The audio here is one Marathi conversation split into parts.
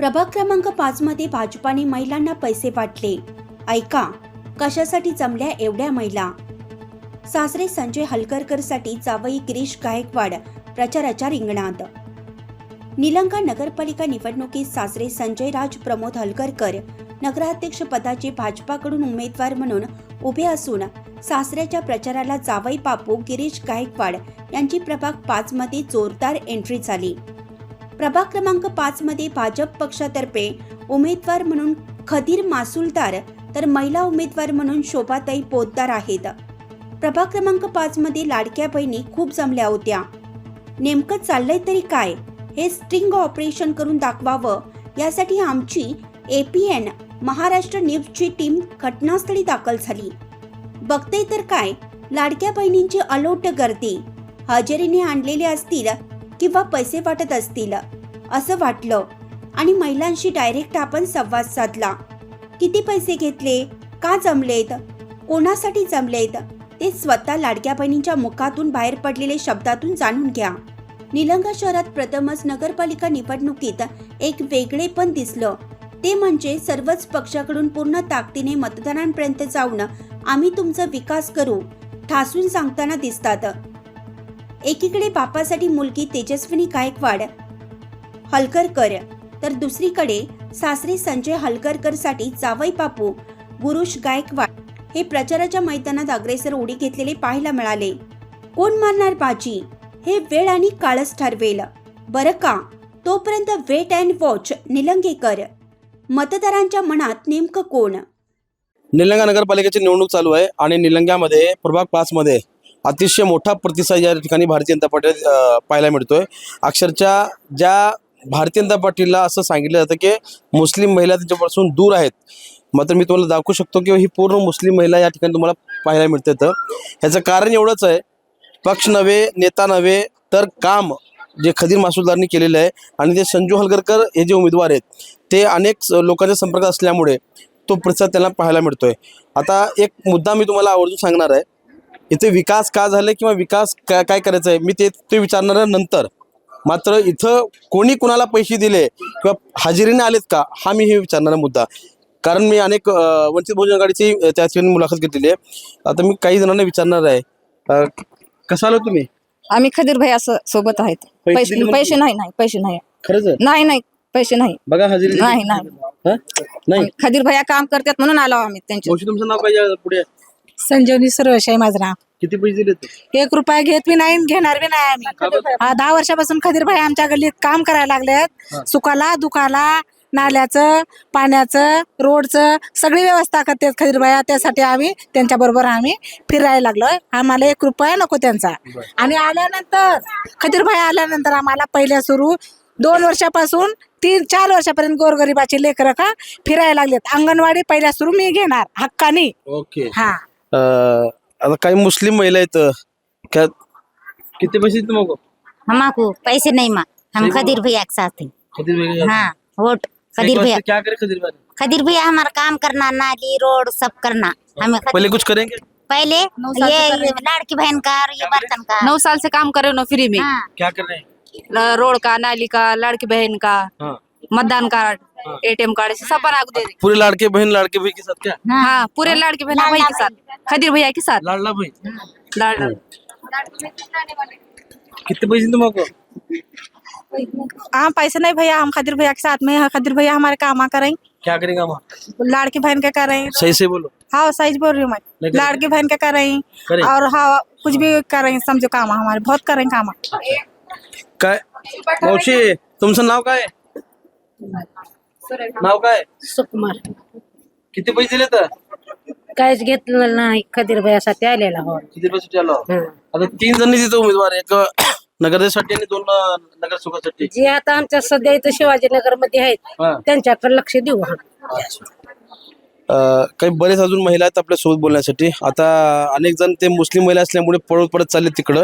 प्रभाग क्रमांक पाच मध्ये भाजपाने महिलांना पैसे वाटले. ऐका कशासाठी जमल्या एवढ्या महिला? सासरे संजय हलकरकरसाठी जावई गिरीश गायकवाड प्रचाराच्या रिंगणात. निलंगा नगरपालिका निवडणुकीत सासरे संजय राज प्रमोद हलकरकर नगराध्यक्ष पदाचे भाजपाकडून उमेदवार म्हणून उभे असून सासऱ्याच्या प्रचाराला जावई बापू गिरीश गायकवाड यांची प्रभाग पाच मध्ये जोरदार एंट्री झाली. प्रभाग क्रमांक पाच मध्ये भाजप पक्षातर्फे उमेदवार म्हणून खदीर मासुलदार तर महिला उमेदवार म्हणून शोभाताई पोतदार आहेत. प्रभाग क्रमांक पाच मध्ये लाडक्या बहिणी खूप जमल्या होत्या. नेमकं चाललंय तरी काय? हे स्ट्रिंग ऑपरेशन करून दाखवावं. यासाठी आमची एपीएन महाराष्ट्र न्यूजची टीम घटनास्थळी दाखल झाली. बघते तर काय? लाडक्या बहिणींची अलोट गर्दी. हजेरीने आणलेले असतील किंवा पैसे वाटत असतील? असं वाटलं. आणि महिलांशी डायरेक्ट आपण संवाद साधला. किती पैसे घेतले? का जमलेत? कोणासाठी जमलेत? ते स्वतः लाडक्या बहिणींच्या मुखातून बाहेर पडलेले शब्दातून जाणून घ्या. निलंगा शहरात प्रथमच नगरपालिका निवडणुकीत एक वेगळे पण दिसलं. ते म्हणजे सर्वच पक्षाकडून पूर्ण ताकदीने मतदारांपर्यंत जाऊन आम्ही तुमचा विकास करू ठासून सांगताना दिसतात. एकीकडे बापासाठी मुलगी तेजस्विनी गायकवाड हलकरकर. तर दुसरीकडे सासरे संजय हलकरकरसाठी जावई बापू गुरुश गायकवाड हे प्रचाराच्या मैदानात अग्रेसर उडी घेतलेले पाहायला मिळाले. कोण मारणार बाजी? हे वेळ आणि काळच ठरवेल. बरं का? तोपर्यंत वेट अँड वॉच निलंगेकर. मतदारांच्या मनात नेमकं कोण? निलंगा नगरपालिकेची निवडणूक चालू आहे आणि निलंग्यामध्ये प्रभाग पाचमध्ये अतिशय मोठा प्रतिसाद या ठिकाणी भारतीय जनता पार्टी पाहायला मिळतोय. अक्षरशः ज्या भारतीय जनता पार्टीला असं सांगितलं जातं की मुस्लिम महिला त्याच्यापासून दूर आहेत. मात्र मी तुम्हाला दाखवू शकतो की ही पूर्ण मुस्लिम महिला या ठिकाणी तुम्हाला पाहायला मिळते तर. ह्याचं कारण एवढंच आहे पक्ष नव्हे नेता नव्हे तर काम जे खदीर मासुलदारनी केलेलं आहे आणि ते संजू हलगरकर हे जे उमेदवार आहेत ते अनेक लोकांच्या संपर्कात असल्यामुळे तो प्रतिसाद त्यांना पाहायला मिळतोय. आता एक मुद्दा मी तुम्हाला आवर्जून सांगणार आहे. इथे विकास का झाले किंवा विकास काय काय करायचा आहे मी ते ते विचारणार आहे नंतर. मात्र इथं कोणी कुणाला पैसे दिले किंवा हजेरीने आलेत का हा मी हे विचारणारा मुद्दा. कारण मी अनेक वंचित बहुजन आघाडीची त्या ठिकाणी मुलाखत घेतलेली आहे. आता मी काही जणांना विचारणार आहे. कसं आलो तुम्ही? आम्ही खदीर भाई असं सोबत आहेत. पैसे पैसे? नाही नाही पैसे नाही. खरंच? आहे नाही नाही पैसे नाही. बघा हजेरी. नाही, नाही. हं? नाही. खदीर भैया काम करतात म्हणून आलो आम्ही त्यांच्या तुमचं नाव काय आहे? पुढे. संजीवनी सर्वश आहे माझं नाव. किती पैसे दिले ते एक रुपया घेत बी नाही घेणार बी नाही आम्ही. हा, दहा वर्षापासून खदीर भाई आमच्या गल्लीत काम करायला लागलेत. सुकाला दुखाला नाल्याचं पाण्याचं रोडचं सगळी व्यवस्था करतात खदीर भाया त्यासाठी आम्ही त्यांच्या बरोबर आम्ही फिरायला लागलोय आम्हाला एक रुपया नको त्यांचा. आणि आल्यानंतर खदीर भाई आल्यानंतर आम्हाला पहिल्या सुरू दोन वर्षापासून तीन चार वर्षापर्यंत गोरगरिबाची लेकरं का फिरायला लागलेत. अंगणवाडी पहिल्या सुरू मी घेणार हक्कानी. ओके. हा. अं, आता काही मुस्लिम महिला आहेत क्या किती पैसे देते मग? हमको पैसे नहीं माँ. हम खदीर भैया के साथ हैं। खदीर भैया हाँ वोट खदीर भैया। क्या करे खदीर भैया खदीर भैया हमारा काम करना नाली रोड सब करना। हमें खदीर- पहले कुछ करेंगे? पहले साल ये लाड़की बहन का और ये बर्तन का। नौ साल से काम कर रहे हो ना फ्री में? हाँ। क्या कर रहे हैं? रोड का नाली का लड़की बहन का हाँ। मतदान कार्ड एटीएम कार्ड से सब बना दे पूरे लड़के बहन लड़के भाई के साथ क्या? हाँ। पूरे लड़के बहन भाई के साथ खदीर भैया के साथ। लाडला भाई? लाड- कितने पैसे तुमको हम पैसे नहीं भैया हम खदीर भैया के साथ में खदीर भैया हमारे काम करें। क्या करेंगे हम? लाड़की बहन के करें। सही से बोलो। हाँ सही बोल रही हूँ मैं। लाड़की बहन के करें करें। और हाँ कुछ भी करें समझो काम हमारे। बहुत करें काम काय? मावशी तुमचं नाव काय? नाव काय? सुकुमार. किती पैसे दिले तर? काहीच घेतलेलं नाही खदीर भयासाठी आलेला हो. किती पैसे आलो आता तीन जण तिथे उमेदवार. एक नगरसाठी आणि दोन नगरसेवकासाठी. जे आता आमच्या सध्या इथं शिवाजीनगरमध्ये आहेत. त्यांच्याकडे लक्ष देऊ अं, काही बरेच अजून महिला आहेत आपल्यासोबत बोलण्यासाठी. आता अनेक जण ते मुस्लिम महिला असल्यामुळे पळत पडत चालले तिकडं.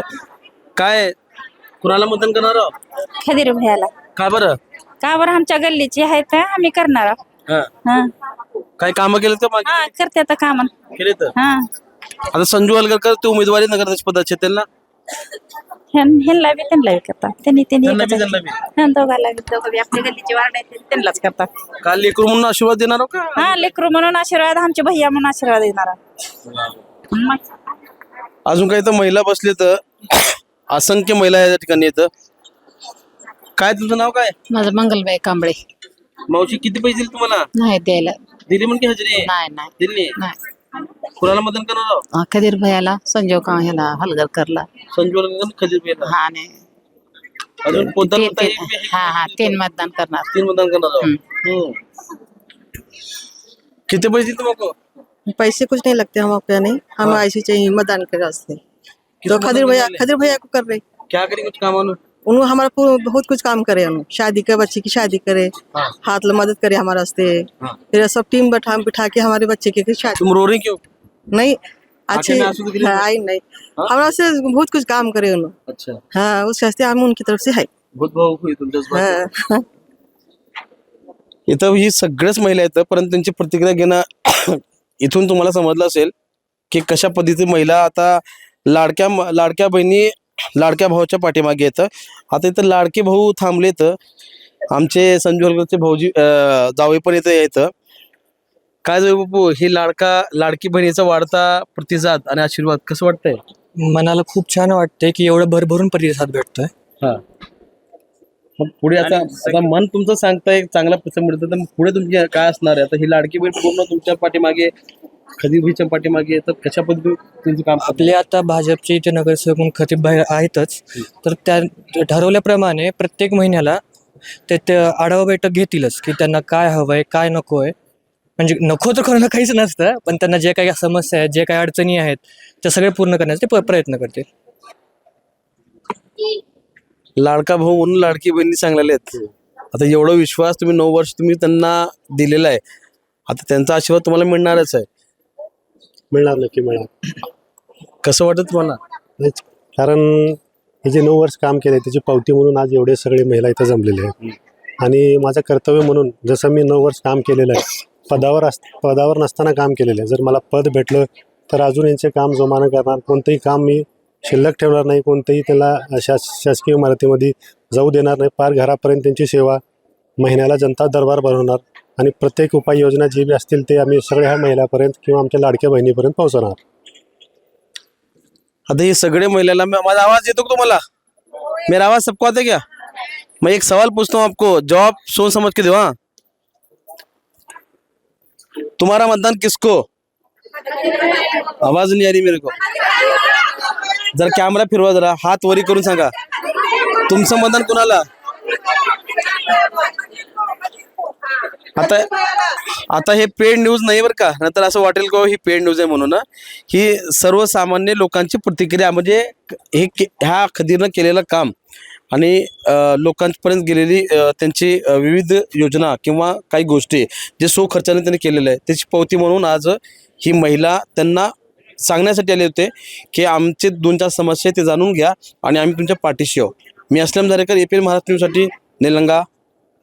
काय? कुणाला मतदान करणार? खदीर भैयाला का बरं? का बरं आमच्या गल्लीची आहेत आम्ही करणार आहोत. हा. हा. काय कामं केलेत का मागे. हा करते आता काम. केले तर. हा. आता संजू हलगरकर ते उमेदवारी नगराध्यक्ष पदाचे आहेत त्यांना? ह्यां- ह्यांना बी त्यांना बी करतात. त्यांनी त्यांनी त्यांना बी, एकच त्यांना बी. असतं. हा, दोघाला बी दोघं बी आपल्या गल्लीची आहे त्यांनाच काल लेकरू म्हणून आशीर्वाद देणार हो का? हा लेकरू म्हणून आशीर्वाद आमचे भैया म्हणून आशीर्वाद देणार मग अजून काही तर महिला बसले तर असंख्य महिला या ठिकाणी येतं. काय तुझं नाव काय? माझं मंगलबाई कांबळे. मावशी किती पैसे दिले तुम्हाला? नाही द्यायला. दिली म्हणजे हजेरी? नाही नाही. दिली? नाही. कुणाला मतदान करणार आहोत? अं, खदीर भैयाला संजोग का ह्याला हलगरकरला. संजू वर्धन, खजीर पेरणार. हा आणि अजून कोणता तीन कोणता तीन. एक बी आहे? हा हा तीन मतदान करणार. तीन मतदान करणार आहोत. हम्म. किती पैसे दिले तुम्हाला? पैसे कुछ नहीं लगते हम आपके नहीं. हम ऐसे चाहिए मतदान के वास्ते तो खदीर भैया खदीर भैया को कर रहे क्या करें कुछ काम वालों उन्होंने हमारा पूरा बहुत कुछ काम करे उन्होंने शादी के बच्चे की शादी करे हाँ। हाथ ल मदद करे हमारे वास्ते। हाँ। फिर सब टीम बैठा बिठा के हमारे बच्चे की शादी। तुम रो रही क्यों? नहीं अच्छे आई नहीं? हमारा से बहुत कुछ काम करे उन्होंने अच्छा। हाँ उस वास्ते हम उनकी तरफ से है। बहुत हाँ। इथं ही सगळ्याच महिला आहेत परंतु त्यांची प्रतिक्रिया घेणं इथून तुम्हाला समजलं असेल की कशा पद्धतीने महिला आता लाडक्या लाडक्या बहिणी लाडक्या भाऊच्या पाठीमागे येतं. आता इथं लाडके भाऊ थांबलेत आमचे संजू हलगरचे भाऊजी अं, जावई पण इथं येतं काय जाऊ बापू ही लाडका लाडकी बहिणीचा वाढता प्रतिसाद आणि आशीर्वाद कसं वाटतंय? मनाला खूप छान वाटतंय की एवढं भरभरून प्रतिसाद भेटतोय. हा. मग पुढे आता आता मन तुमचं सांगताय चांगला प्रतिसाद मिळतो तर पुढे तुमची काय असणार आहे? आता ही लाडकी बहीण पूर्ण तुमच्या पाठीमागे खदीबीच्या पाठीमागे येतात. कशा पद्धतीने त्यांचं काम? आपले आता भाजपचे इथे नगरसेवक म्हणून खतीब आहेतच. तर त्या ठरवल्याप्रमाणे प्रत्येक महिन्याला ते ते आढावा बैठक घेतीलच की त्यांना काय हवंय काय नको आहे म्हणजे नको तर कोणाला काहीच नसतं पण त्यांना जे काही समस्या आहेत जे काही अडचणी आहेत त्या सगळे पूर्ण करण्याचे ते प्रयत्न करतील. लाडका भाऊ म्हणून लाडकी बहिणी चांगलेल्या आहेत. आता एवढा विश्वास तुम्ही नऊ वर्ष तुम्ही त्यांना दिलेला आहे. आता त्यांचा आशीर्वाद तुम्हाला मिळणारच आहे. मिळणार नक्की मिळणार. कसं वाटत तुम्हाला? नाहीच. कारण हे जे नऊ वर्ष काम केले त्याची पावती म्हणून आज एवढे सगळे महिला इथं जमलेले आहेत. आणि माझं कर्तव्य म्हणून जसं मी नऊ वर्ष काम केलेलं आहे पदावर अस पदावर नसताना काम केलेलं आहे. जर मला पद भेटलं तर अजून यांचे काम जोमानं करणार. कोणतंही काम मी शिल्लक ठेवणार नाही कोणतंही त्याला शास शासकीय इमारतीमध्ये जाऊ देणार नाही. पार घरापर्यंत त्यांची सेवा महिन्याला जनता दरबार भरवणार आणि प्रत्येक उपाययोजना जे बी असतील ते आम्ही सगळ्या ह्या महिलापर्यंत किंवा आमच्या लाडक्या बहिणीपर्यंत पोहोचवणार आता ये सगळे महिलाला मैं माझा आवाज येतो का तुम्हाला? मेरा आवाज सबको आता है क्या? मैं एक सवाल पूछता हूँ आपको जवाब सोच समझ के दो हाँ तुम्हारा मतदान किसको? आवाज नहीं आ रही मेरे को। जरा कॅमेरा फिरवा जरा हात वरी करून सांगा। तुमचं मतदान कुणाला? आता आता हे पेड न्यूज नाही बरं का. नंतर असं वाटेल का ही पेड न्यूज आहे म्हणून. ही सर्वसामान्य लोकांची प्रतिक्रिया म्हणजे हे के- ह्या खदीरनं केलेलं काम आणि लोकांपर्यंत गेलेली त्यांची विविध योजना किंवा काही गोष्टी जे सो खर्चाने त्यांनी केलेलं आहे त्याची पावती म्हणून आज ही महिला त्यांना सांगण्यासाठी आले होते की आमचे दोन चार समस्या आहे ते जाणून घ्या आणि आम्ही तुमच्या पाठीशी आहोत. मी असलम झारेकर एपीएल महाराष्ट्र न्यूजसाठी निलंगा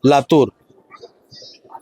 लातूर.